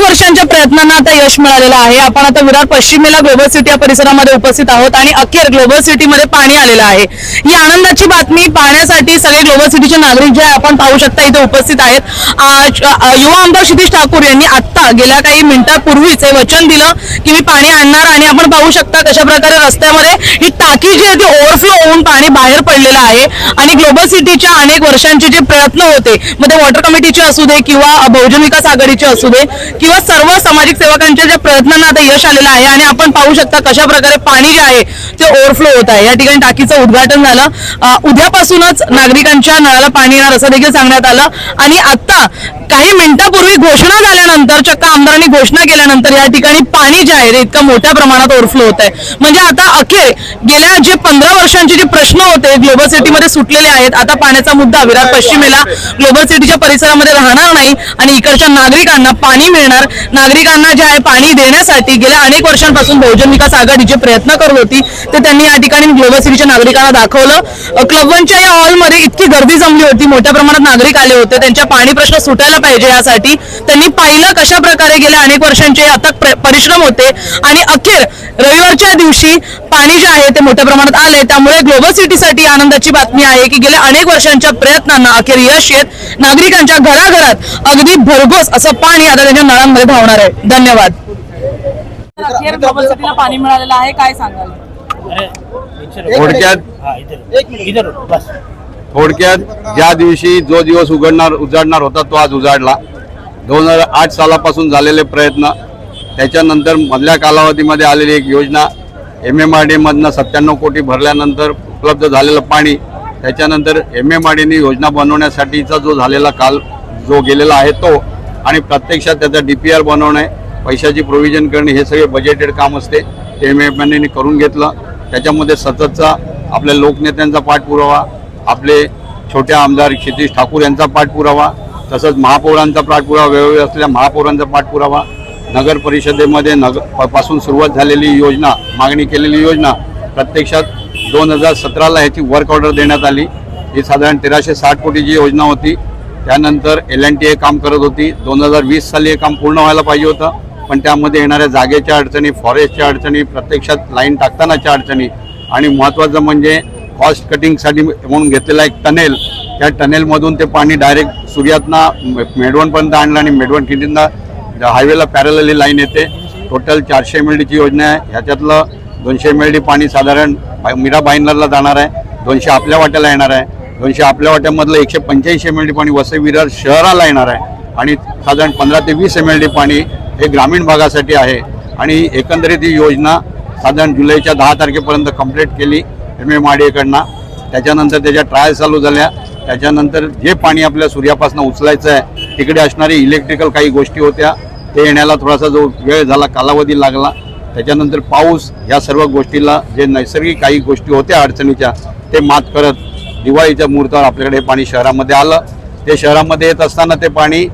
वर्षांच्या प्रयत्नांना आता यश मिळालेलं आहे. आपण आता विरार पश्चिमेला ग्लोबल सिटी या परिसरामध्ये उपस्थित आहोत आणि अखेर ग्लोबल सिटीमध्ये पाणी आलेलं आहे. ही आनंदाची बातमी पाहण्यासाठी सगळे ग्लोबल सिटीचे नागरिक जे आहे आपण पाहू शकता इथे उपस्थित आहेत. युवा आमदार क्षितिश ठाकूर यांनी आत्ता गेल्या काही मिनिटापूर्वीच हे वचन दिलं की मी पाणी आणणार आणि आपण पाहू शकता कशा प्रकारे रस्त्यामध्ये ही टाकी जी आहे ती ओव्हरफ्लो होऊन पाणी बाहेर पडलेलं आहे. आणि ग्लोबल सिटीच्या अनेक वर्षांचे जे प्रयत्न होते मग ते वॉटर कमिटीचे असू दे किंवा बहुजन विकास आघाडीचे असू दे किंवा सर्व सामाजिक सेवकांच्या ज्या प्रयत्नांना आता यश आलेलं आहे आणि आपण पाहू शकता कशा प्रकारे पाणी जे आहे ते ओव्हरफ्लो होत आहे. या ठिकाणी टाकीचं उद्घाटन झालं. उद्यापासूनच नागरिकांच्या नळाला पाणी येणार असं देखील सांगण्यात आलं. आणि आता काही मिनिटापूर्वी घोषणा झाल्यानंतर चक्क आमदारांनी घोषणा केल्यानंतर या ठिकाणी पाणी जे आहे ते इतकं मोठ्या प्रमाणात ओव्हरफ्लो होत आहे म्हणजे आता अखेर गेल्या जे पंधरा वर्षांचे जे प्रश्न होते ग्लोबल सिटीमध्ये सुटलेले आहेत. आता पाण्याचा मुद्दा विरार पश्चिमेला ग्लोबल सिटीच्या परिसरामध्ये राहणार नाही आणि इकडच्या नागरिकांना पाणी मिळणार नागरिकांना जे आहे पाणी देण्यासाठी गेल्या अनेक वर्षांपासून बहुजन विकास आघाडी जे प्रयत्न करत होती. ते त्यांनी या ठिकाणी ग्लोबल सिटीच्या नागरिकांना दाखवलं. अ, क्लब वनच्या या हॉलमध्ये इतकी गर्दी जमली होती. मोठ्या प्रमाणात नागरिक आले होते. त्यांच्या पाणी प्रश्न सुटायला पाहिजे यासाठी त्यांनी पाहिलं कशा प्रकारे गेल्या अनेक वर्षांचे अथक परिश्रम होते. आणि अखेर रविवारच्या दिवशी पाणी जे आहे ते मोठ्या प्रमाणात आले त्यामुळे ग्लोबल सिटीसाठी आनंदाची बातमी आहे की गेल्या अनेक वर्षांच्या प्रयत्नांना अखेर यश येत नागरिकांच्या घराघरात अगदी भरघोस असं पाणी आता त्यांच्या नळांमध्ये धावणार आहे. धन्यवाद. अखेर ग्लोबल सिटीला पाणी मिळालेलं आहे. काय सांगाल? थोडक्यात हाँ इधर एक मिनट. इधर बस. थोडक्यात ज्या दिवशी जो दिवस उघडणार उजाडणार होता तो आज उजाडला. दोन हजार आठ सालापासून झालेले प्रयत्न त्याच्यानंतर मधल्या कालावधीमध्ये आलेली एक योजना एम एम आर डीमधनं सत्त्याण्णव कोटी भरल्यानंतर उपलब्ध झालेलं पाणी त्याच्यानंतर एम एम आर डीने योजना बनवण्यासाठीचा जो झालेला काल जो गेलेला आहे तो आणि प्रत्यक्षात त्याचा डी पी आर बनवणे पैशाची प्रोव्हिजन करणे हे सगळे बजेटेड काम असते. ते एम एम आर डीने करून घेतलं. त्याच्यामध्ये सततचा आपल्या लोकनेत्यांचा पाठपुरावा आपले छोट्या आमदार क्षितिश ठाकूर यांचा पाठपुरावा तसंच महापौरांचा पाठपुरावा वेगवेगळ्या असलेल्या महापौरांचा पाठपुरावा नगर परिषदेमध्ये नगरपासून सुरुवात झालेली योजना मागणी केलेली योजना प्रत्यक्षात दोन हजार सतराला ह्याची वर्क ऑर्डर देण्यात आली. ही साधारण तेराशे साठ कोटीची योजना होती. त्यानंतर एल एन टी हे काम करत होती. दोन हजार वीस साली हे काम पूर्ण व्हायला पाहिजे होतं. पण त्यामध्ये येणाऱ्या जागेच्या अडचणी फॉरेस्टच्या अडचणी प्रत्यक्षात लाईन टाकतानाच्या अडचणी आणि महत्त्वाचं म्हणजे कॉस्ट कटिंगसाठी म्हणून घेतलेला एक टनेल. त्या टनेलमधून ते पाणी डायरेक्ट सूर्यातना मेडवणपर्यंत आणलं आणि मेडवण किटींना हायवेला पॅरेलली लाईन येते. टोटल चारशे एम एल डीची योजना आहे. ह्याच्यातलं दोनशे एम एल डी पाणी साधारण मीरा बाईनरला जाणार आहे. दोनशे आपल्या वाट्याला येणार आहे. दोनशे आपल्या वाट्यामधलं एकशे पंच्याऐंशी एम एल डी पाणी वसई विरार शहराला येणार आहे. आणि साधारण पंधरा ते वीस एम एल डी पाणी हे ग्रामीण भागासाठी आहे. आणि एकंदरीत ही योजना साधारण जुलैच्या दहा तारखेपर्यंत कंप्लीट केली एम एम आर त्याच्यानंतर त्याच्या ट्रायल चालू झाल्या. त्याच्यानंतर जे पाणी आपल्या सूर्यापासून उचलायचं आहे तिकडे असणारी इलेक्ट्रिकल काही गोष्टी होत्या ते येण्याला थोडासा जो वेळ झाला कालावधी लागला त्याच्यानंतर पाऊस या सर्व गोष्टीला जे नैसर्गिक काही गोष्टी होत्या अडचणीच्या ते मात करत दिवाळीच्या मुहूर्तावर आपल्याकडे हे पाणी शहरामध्ये आलं. ते शहरामध्ये येत असताना ते पाणी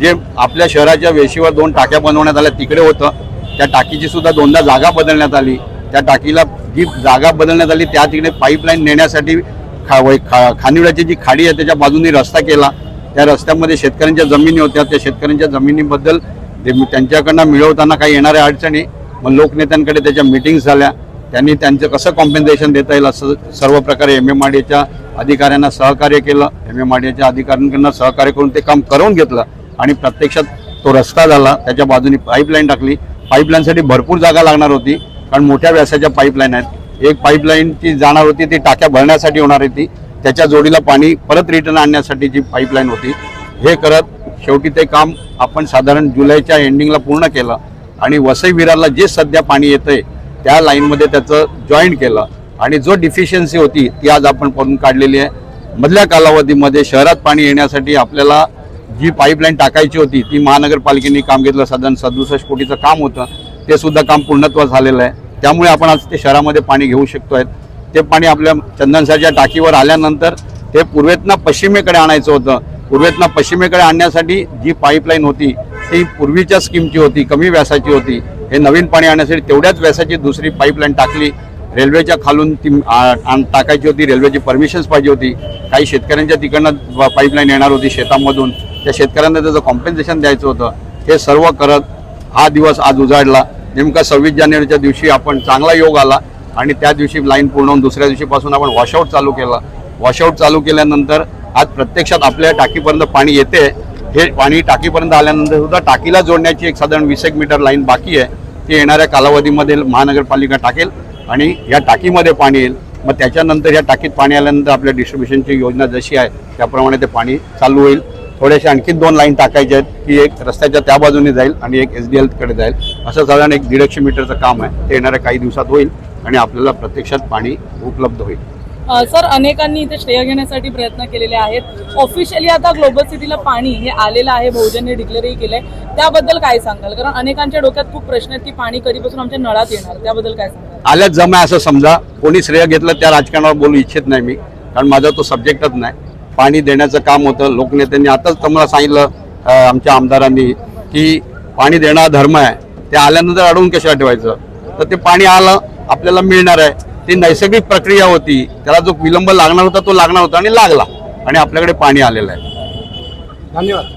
जे आपल्या शहराच्या वेशीवर दोन टाक्या बनवण्यात आल्या तिकडे होतं. त्या टाकीची सुद्धा दोनदा जागा बदलण्यात आली. त्या टाकीला जी जागा बदलण्यात आली त्या तिकडे पाईपलाईन नेण्यासाठी खा खा खानिवड्याची जी खाडी आहे त्याच्या बाजूनी रस्ता केला. त्या रस्त्यामध्ये शेतकऱ्यांच्या जमिनी होत्या त्या शेतकऱ्यांच्या जमिनीबद्दल त्यांच्याकडनं मिळवताना काही येणाऱ्या अडचणी मग लोकनेत्यांकडे त्याच्या मिटिंग्स झाल्या. त्यांनी त्यांचं कसं कॉम्पेन्सेशन देता येईल असं सर्व प्रकारे एम एम आर डीच्या अधिकाऱ्यांना सहकार्य केलं. एम एम आर डीच्या अधिकाऱ्यांकडनं सहकार्य करून ते काम करून घेतलं आणि प्रत्यक्षात तो रस्ता झाला. त्याच्या बाजूनी पाईपलाईन टाकली. पाईपलाईनसाठी भरपूर जागा लागणार होती कारण मोठ्या व्यासाच्या पाईपलाईन आहेत. एक पाईपलाईन ती जाणार होती ती टाक्या भरण्यासाठी होणार होती. त्याच्या जोडीला पाणी परत रिटर्न आणण्यासाठी जी पाईपलाईन होती हे करत शेवटी ते काम आपण साधारण जुलैच्या एंडिंगला पूर्ण केलं आणि वसई विरारला जे सध्या पाणी येतंय त्या लाईनमध्ये त्याचं जॉईन केलं. आणि जो डिफिशियन्सी होती ती आज आपण करून काढलेली आहे. मधल्या कालावधीमध्ये शहरात पाणी येण्यासाठी आपल्याला जी पाईपलाईन टाकायची होती ती महानगरपालिकेने काम घेतलं. साधारण सदुसष्ट कोटीचं काम होतं. ते सुद्धा काम पूर्णत्व झालेलं आहे. त्यामुळे आपण आज ते शहरामध्ये पाणी घेऊ शकतो आहेत ते पाणी आपल्या चंदनसाच्या टाकीवर आल्यानंतर ते पूर्वेतनं पश्चिमेकडे आणायचं होतं. पूर्वेतनं पश्चिमेकडे आणण्यासाठी जी पाईपलाईन होती ती पूर्वीच्या स्कीमची होती कमी व्यासाची होती. हे नवीन पाणी आणण्यासाठी तेवढ्याच व्यासाची दुसरी पाईपलाईन टाकली. रेल्वेच्या खालून ती टाकायची होती रेल्वेची परमिशन्स पाहिजे होती. काही शेतकऱ्यांच्या तिकडनं पाईपलाईन येणार होती शेतामधून. त्या शेतकऱ्यांना त्याचं कॉम्पेन्सेशन द्यायचं होतं. हे सर्व करत हा दिवस आज उजाडला. नेमका सव्वीस जानेवारीच्या दिवशी आपण चांगला योग आला. आणि त्या दिवशी लाईन पूर्ण होऊन दुसऱ्या दिवशीपासून आपण वॉशआउट चालू केला. वॉशआउट चालू केल्यानंतर आज प्रत्यक्षात आपल्या टाकीपर्यंत पाणी येते. हे पाणी टाकीपर्यंत आल्यानंतर सुद्धा टाकीला जोडण्याची एक साधारण वीस एक मीटर लाईन बाकी आहे. ती येणाऱ्या कालावधीमध्ये महानगरपालिका टाकेल आणि या टाकीमध्ये पाणी येईल. मग त्याच्यानंतर या टाकीत पाणी आल्यानंतर आपल्या डिस्ट्रीब्युशनची योजना जशी आहे त्याप्रमाणे ते पाणी चालू होईल. थोडेसे आणखी दोन लाईन टाकायचे आहेत की एक रस्त्याच्या त्या बाजूने जाईल आणि एक एस डी एलकडे जाईल. असं साधारण एक दीडशे मीटरचं काम आहे. ते येणाऱ्या काही दिवसात होईल. आणि आपल्याला प्रत्यक्षात पाणी उपलब्ध होईल. सर अनेकांनी इथे श्रेय घेण्यासाठी प्रयत्न केलेले आहेत. ऑफिशियली आता ग्लोबल सिटीला पाणी हे आलेलं आहे. बहुजनने डिक्लेअरही केलंय. त्याबद्दल काय सांगाल? कारण अनेकांच्या डोक्यात खूप प्रश्न आहेत की पाणी कधीपासून आमच्या नळात येणार. त्याबद्दल काय सांगाल? आल्याच जमा असं समजा. कोणी श्रेय घेतलं त्या राजकारणावर बोलू इच्छित नाही मी. कारण माझा तो सब्जेक्टच नाही. पाणी देण्याचं काम होतं. लोकनेत्यांनी आताच तुम्हाला सांगितलं आमच्या आमदारांनी की पाणी देणं धर्म आहे. ते आल्यानंतर अडवून कशाला ठेवायचं? तर ते पाणी आलं आपल्याला मिळणार आहे. ती नैसर्गिक प्रक्रिया होती. त्याला जो विलंब लागणार होता तो लागणार होता आणि लागला. आणि आपल्याकडे पाणी आलेलं आहे. धन्यवाद.